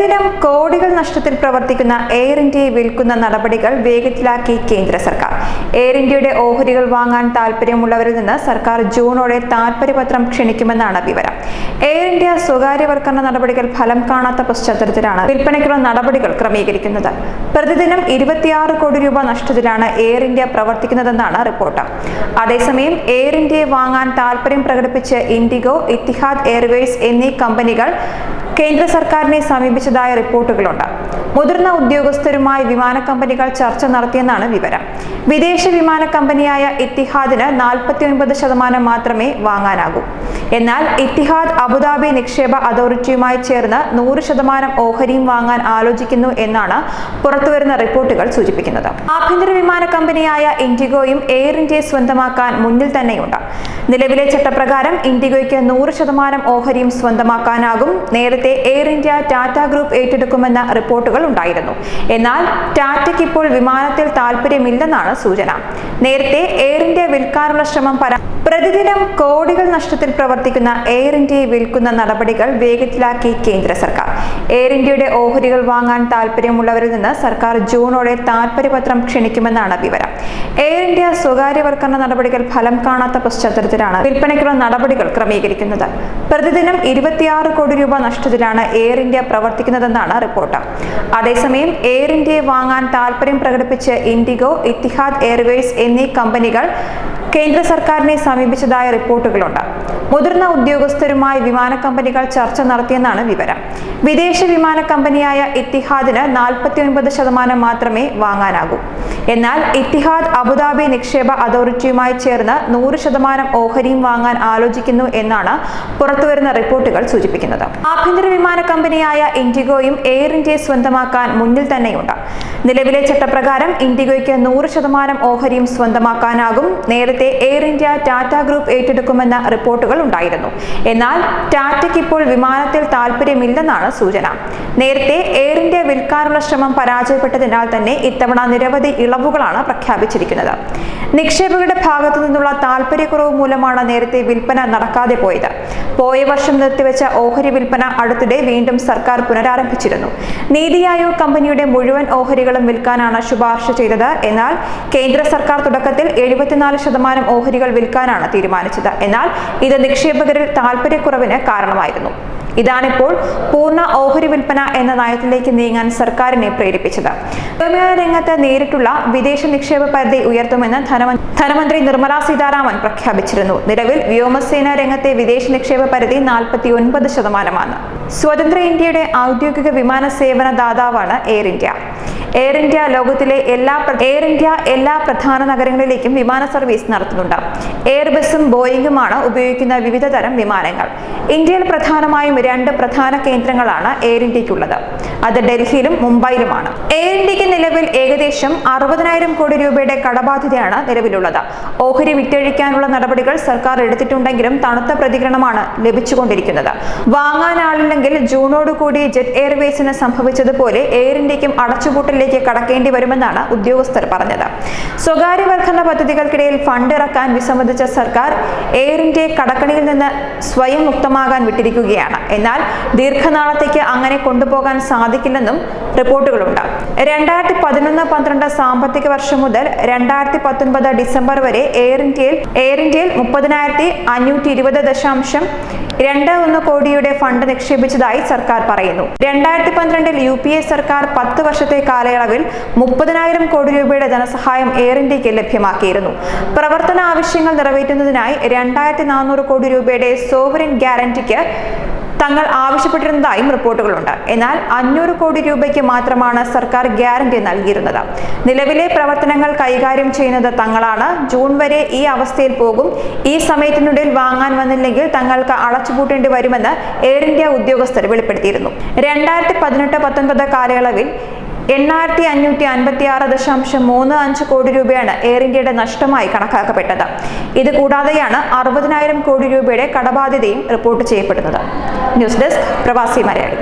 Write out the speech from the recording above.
പ്രതിദിനം കോടികൾ നഷ്ടത്തിൽ പ്രവർത്തിക്കുന്ന എയർ ഇന്ത്യയെ വിൽക്കുന്ന നടപടികൾ വേഗത്തിലാക്കി കേന്ദ്ര സർക്കാർ. എയർ ഇന്ത്യയുടെ ഓഹരികൾ വാങ്ങാൻ താൽപ്പര്യമുള്ളവരിൽ നിന്ന് സർക്കാർ ജൂണോടെ താൽപ്പര്യപത്രം ക്ഷണിക്കുമെന്നാണ് വിവരം. എയർ ഇന്ത്യ സ്വകാര്യവൽക്കരണ നടപടികൾ ഫലം കാണാത്ത പശ്ചാത്തലത്തിലാണ് വിൽപ്പനയ്ക്കുള്ള നടപടികൾ ക്രമീകരിക്കുന്നത്. പ്രതിദിനം ഇരുപത്തിയാറ് കോടി രൂപ നഷ്ടത്തിലാണ് എയർ ഇന്ത്യ പ്രവർത്തിക്കുന്നതെന്നാണ് റിപ്പോർട്ട്. അതേസമയം എയർ ഇന്ത്യയെ വാങ്ങാൻ താൽപ്പര്യം പ്രകടിപ്പിച്ച് ഇൻഡിഗോ ഇത്തിഹാദ് എയർവേസ് എന്നീ കമ്പനികൾ കേന്ദ്ര സർക്കാരിനെ സമീപിച്ചതായ റിപ്പോർട്ടുകളുണ്ട്. മുതിർന്ന ഉദ്യോഗസ്ഥരുമായി വിമാന കമ്പനികൾ ചർച്ച നടത്തിയെന്നാണ് വിവരം. വിദേശ വിമാന കമ്പനിയായ ഇത്തിഹാദിന് നാൽപ്പത്തിയൊൻപത് ശതമാനം മാത്രമേ വാങ്ങാനാകൂ. എന്നാൽ ഇത്തിഹാദ് അബുദാബി നിക്ഷേപ അതോറിറ്റിയുമായി ചേർന്ന് നൂറ് ശതമാനം ഓഹരിയും വാങ്ങാൻ ആലോചിക്കുന്നു എന്നാണ് പുറത്തുവരുന്ന റിപ്പോർട്ടുകൾ സൂചിപ്പിക്കുന്നത്. ആഭ്യന്തര വിമാന കമ്പനിയായ ഇൻഡിഗോയും എയർ ഇന്ത്യയെ സ്വന്തമാക്കാൻ മുന്നിൽ തന്നെയുണ്ട്. നിലവിലെ ചട്ടപ്രകാരം ഇൻഡിഗോയ്ക്ക് നൂറ് ശതമാനം ഓഹരിയും സ്വന്തമാക്കാനാകും നേരത്തെ എയർ ഇന്ത്യ ടാറ്റ ഗ്രൂപ്പ് ഏറ്റെടുക്കുമെന്ന റിപ്പോർട്ടുകൾ ഉണ്ടായിരുന്നു. എന്നാൽ ടാറ്റയ്ക്ക് ഇപ്പോൾ വിമാനത്തിൽ താല്പര്യമില്ലെന്നാണ് സൂചന. നേരത്തെ എയർ ഇന്ത്യ വിൽക്കാനുള്ള ശ്രമം പരാ പ്രതിദിനം കോടികൾ നഷ്ടത്തിൽ പ്രവർത്തിക്കുന്ന എയർ ഇന്ത്യയെ വിൽക്കുന്ന നടപടികൾ വേഗത്തിലാക്കി കേന്ദ്ര സർക്കാർ. എയർ ഇന്ത്യയുടെ ഓഹരികൾ വാങ്ങാൻ താൽപ്പര്യമുള്ളവരിൽ നിന്ന് സർക്കാർ ജൂണോടെ താൽപര്യപത്രം ക്ഷണിക്കുമെന്നാണ് വിവരം. എയർ ഇന്ത്യ സ്വകാര്യവൽക്കരണ നടപടികൾ ഫലം കാണാത്ത പശ്ചാത്തലത്തിലാണ് വിൽപ്പനയ്ക്കുള്ള നടപടികൾ ക്രമീകരിക്കുന്നത്. പ്രതിദിനം ഇരുപത്തിയാറ് കോടി രൂപ നഷ്ടത്തിലാണ് എയർ ഇന്ത്യ പ്രവർത്തിക്കുന്നതെന്നാണ് റിപ്പോർട്ട്. അതേസമയം എയർ ഇന്ത്യയെ വാങ്ങാൻ താൽപ്പര്യം പ്രകടിപ്പിച്ച് ഇൻഡിഗോ ഇത്തിഹാദ് എയർവേസ് എന്നീ കമ്പനികൾ കേന്ദ്ര സർക്കാരിനെ സമീപിച്ചതായ റിപ്പോർട്ടുകളുണ്ട്. മുതിർന്ന ഉദ്യോഗസ്ഥരുമായി വിമാന കമ്പനികൾ ചർച്ച നടത്തിയെന്നാണ് വിവരം. വിദേശ വിമാന കമ്പനിയായ ഇത്തിഹാദിന് നാൽപ്പത്തിയൊൻപത് ശതമാനം മാത്രമേ വാങ്ങാനാകൂ. എന്നാൽ ഇത്തിഹാദ് അബുദാബി നിക്ഷേപ അതോറിറ്റിയുമായി ചേർന്ന് നൂറ് ശതമാനം ഓഹരിയും വാങ്ങാൻ ആലോചിക്കുന്നു എന്നാണ് പുറത്തുവരുന്ന റിപ്പോർട്ടുകൾ സൂചിപ്പിക്കുന്നത്. ആഭ്യന്തര വിമാന കമ്പനിയായ ഇൻഡിഗോയും എയർ ഇന്ത്യയെ സ്വന്തമാക്കാൻ മുന്നിൽ തന്നെയുണ്ട്. നിലവിലെ ചട്ടപ്രകാരം ഇൻഡിഗോയ്ക്ക് നൂറ് ശതമാനം ഓഹരിയും സ്വന്തമാക്കാനാകും നേരത്തെ എയർ ഇന്ത്യ ടാറ്റ ഗ്രൂപ്പ് ഏറ്റെടുക്കുമെന്ന റിപ്പോർട്ടുകൾ ഉണ്ടായിരുന്നു. എന്നാൽ ടാറ്റയ്ക്ക് ഇപ്പോൾ വിമാനത്തിൽ താല്പര്യമില്ലെന്നാണ് സൂചന. നേരത്തെ എയർ ഇന്ത്യ വിൽക്കാനുള്ള ശ്രമം പരാജയപ്പെട്ടതിനാൽ തന്നെ ഇത്തവണ നിരവധി ഇളവുകളാണ് പ്രഖ്യാപിച്ചിരിക്കുന്നത്. നിക്ഷേപകരുടെ ഭാഗത്തു നിന്നുള്ള താല്പര്യക്കുറവ് മൂലമാണ് നേരത്തെ വിൽപ്പന നടക്കാതെ പോയത്. പോയ വർഷം നിർത്തിവെച്ച ഓഹരി വിൽപ്പന അടുത്തിടെ വീണ്ടും സർക്കാർ പുനരാരംഭിച്ചിരുന്നു. നീതി ആയോഗ് കമ്പനിയുടെ മുഴുവൻ ഓഹരികളും വിൽക്കാനാണ് ശുപാർശ ചെയ്തത്. എന്നാൽ കേന്ദ്ര സർക്കാർ തുടക്കത്തിൽ എഴുപത്തിനാല് ശതമാനം ഓഹരികൾ വിൽക്കാനാണ് തീരുമാനിച്ചത്. എന്നാൽ ഇത് നിക്ഷേപകരിൽ താല്പര്യക്കുറവിന് കാരണമായിരുന്നു. ഇതാണിപ്പോൾ പൂർണ ഓഹരി വിൽപ്പന എന്ന നയത്തിലേക്ക് നീങ്ങാൻ സർക്കാരിനെ പ്രേരിപ്പിച്ചത്. വ്യോമയാന രംഗത്ത് നേരിട്ടുള്ള വിദേശ നിക്ഷേപ പരിധി ഉയർത്തുമെന്ന് ധനമന്ത്രി നിർമ്മല സീതാരാമൻ പ്രഖ്യാപിച്ചിരുന്നു. നിലവിൽ വ്യോമസേന രംഗത്തെ വിദേശ നിക്ഷേപ പരിധി നാൽപ്പത്തി ഒൻപത് ശതമാനമാണ്. സ്വതന്ത്ര ഇന്ത്യയുടെ ഔദ്യോഗിക വിമാന സേവന ദാതാവാണ് എയർ ഇന്ത്യ. എയർ ഇന്ത്യ ലോകത്തിലെ എല്ലാ എയർ ഇന്ത്യ എല്ലാ പ്രധാന നഗരങ്ങളിലേക്കും വിമാന സർവീസ് നടത്തുന്നുണ്ട്. എയർബസും ബോയിങ്ങുമാണ് ഉപയോഗിക്കുന്ന വിവിധ തരം വിമാനങ്ങൾ. ഇന്ത്യയിൽ പ്രധാനമായും രണ്ട് പ്രധാന കേന്ദ്രങ്ങളാണ് എയർ ഇന്ത്യക്കുള്ളത് അത് ഡൽഹിയിലും മുംബൈയിലുമാണ്. എയർ ഇന്ത്യയ്ക്ക് നിലവിൽ ഏകദേശം അറുപതിനായിരം കോടി രൂപയുടെ കടബാധ്യതയാണ് നിലവിലുള്ളത്. ഓഹരി വിറ്റഴിക്കാനുള്ള നടപടികൾ സർക്കാർ എടുത്തിട്ടുണ്ടെങ്കിലും തണുത്ത പ്രതികരണമാണ് ലഭിച്ചുകൊണ്ടിരിക്കുന്നത്. വാങ്ങാനാളില്ലെങ്കിൽ ജൂണോടുകൂടി ജെറ്റ് എയർവേസിന് സംഭവിച്ചതുപോലെ എയർ ഇന്ത്യക്കും അടച്ചുപൂട്ടലിലേക്ക് കടക്കേണ്ടി വരുമെന്നാണ് ഉദ്യോഗസ്ഥർ പറഞ്ഞത്. സ്വകാര്യവൽക്കരണ പദ്ധതികൾക്കിടയിൽ ഫണ്ട് ഇറക്കാൻ വിസമ്മതിച്ച സർക്കാർ എയർ ഇന്ത്യയെ കടക്കണിയിൽ നിന്ന് സ്വയം മുക്തമാകാൻ വിട്ടിരിക്കുകയാണ്. എന്നാൽ ദീർഘനാളത്തേക്ക് അങ്ങനെ കൊണ്ടുപോകാൻ സാധിക്കില്ലെന്നും റിപ്പോർട്ടുകളുണ്ട്. രണ്ടായിരത്തി പതിനൊന്ന് പന്ത്രണ്ട് സാമ്പത്തിക വർഷം മുതൽ രണ്ടായിരത്തി പത്തൊൻപത് ഡിസംബർ വരെ എയർ ഇന്ത്യയിൽ എയർ ഇന്ത്യയിൽ മുപ്പതിനായിരത്തി അഞ്ഞൂറ്റി ഇരുപത് ദശാംശം രണ്ട് ഒന്ന് കോടിയുടെ ഫണ്ട് നിക്ഷേപിച്ചതായി സർക്കാർ പറയുന്നു. രണ്ടായിരത്തി പന്ത്രണ്ടിൽ യു പി എ സർക്കാർ പത്ത് വർഷത്തെ കാലയളവിൽ മുപ്പതിനായിരം കോടി രൂപയുടെ ധനസഹായം എയർ ഇന്ത്യയ്ക്ക് ലഭ്യമാക്കിയിരുന്നു. പ്രവർത്തന ആവശ്യങ്ങൾ നിറവേറ്റുന്നതിനായി രണ്ടായിരത്തി നാനൂറ് കോടി രൂപയുടെ സോവറിൻ ഗ്യാരണ്ടിക്ക് തങ്ങൾ ആവശ്യപ്പെട്ടിരുന്നതായും റിപ്പോർട്ടുകളുണ്ട്. എന്നാൽ അഞ്ഞൂറ് കോടി രൂപയ്ക്ക് മാത്രമാണ് സർക്കാർ ഗ്യാരണ്ടി നൽകിയിരുന്നത്. നിലവിലെ പ്രവർത്തനങ്ങൾ കൈകാര്യം ചെയ്യുന്നത് തങ്ങളാണ്. ജൂൺ വരെ ഈ അവസ്ഥയിൽ പോകും. ഈ സമയത്തിനുള്ളിൽ വാങ്ങാൻ വന്നില്ലെങ്കിൽ തങ്ങൾക്ക് അടച്ചുപൂട്ടേണ്ടി വരുമെന്ന് എയർ ഇന്ത്യ ഉദ്യോഗസ്ഥർ വെളിപ്പെടുത്തിയിരുന്നു. രണ്ടായിരത്തി പതിനെട്ട് പത്തൊൻപത് കാലയളവിൽ എണ്ണായിരത്തി അഞ്ഞൂറ്റി അൻപത്തി ആറ് ദശാംശം മൂന്ന് അഞ്ച് കോടി രൂപയാണ് എയർ ഇന്ത്യയുടെ നഷ്ടമായി കണക്കാക്കപ്പെട്ടത്. ഇത് കൂടാതെയാണ് അറുപതിനായിരം കോടി രൂപയുടെ കടബാധ്യതയും റിപ്പോർട്ട് ചെയ്യപ്പെടുന്നത്. News desk Pravasi Malayali.